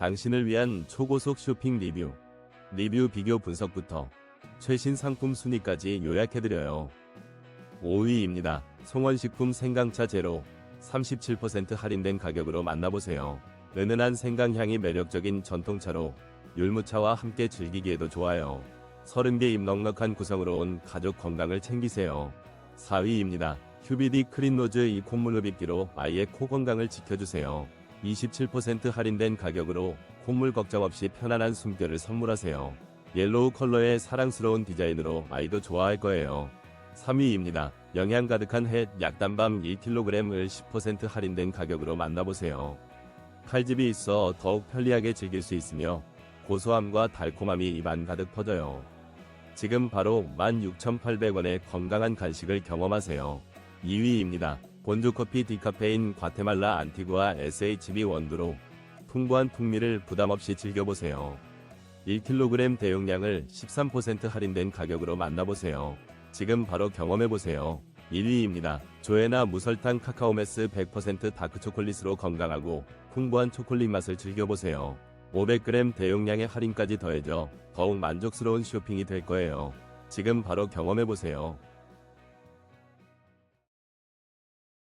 당신을 위한 초고속 쇼핑 리뷰. 리뷰 비교 분석부터 최신 상품 순위까지 요약해드려요. 5위입니다. 송원식품 생강차 제로 37% 할인된 가격으로 만나보세요. 은은한 생강향이 매력적인 전통차로 율무차와 함께 즐기기에도 좋아요. 30개 입 넉넉한 구성으로 온 가족 건강을 챙기세요. 4위입니다. QBD 크린노즈 이 콧물 흡입기로 아이의 코 건강을 지켜주세요. 27% 할인된 가격으로 콧물 걱정 없이 편안한 숨결을 선물하세요. 옐로우 컬러의 사랑스러운 디자인으로 아이도 좋아할 거예요. 3위입니다. 영양 가득한 햇 약단밤 1kg을 10% 할인된 가격으로 만나보세요. 칼집이 있어 더욱 편리하게 즐길 수 있으며 고소함과 달콤함이 입안 가득 퍼져요. 지금 바로 16,800원의 건강한 간식을 경험하세요. 2위입니다. 본주커피 디카페인 과테말라 안티구아 SHB 원두로 풍부한 풍미를 부담없이 즐겨보세요. 1kg 대용량을 13% 할인된 가격으로 만나보세요. 지금 바로 경험해보세요. 1위입니다. 조에나 무설탕 카카오메스 100% 다크초콜릿으로 건강하고 풍부한 초콜릿 맛을 즐겨보세요. 500g 대용량의 할인까지 더해져 더욱 만족스러운 쇼핑이 될 거예요. 지금 바로 경험해보세요.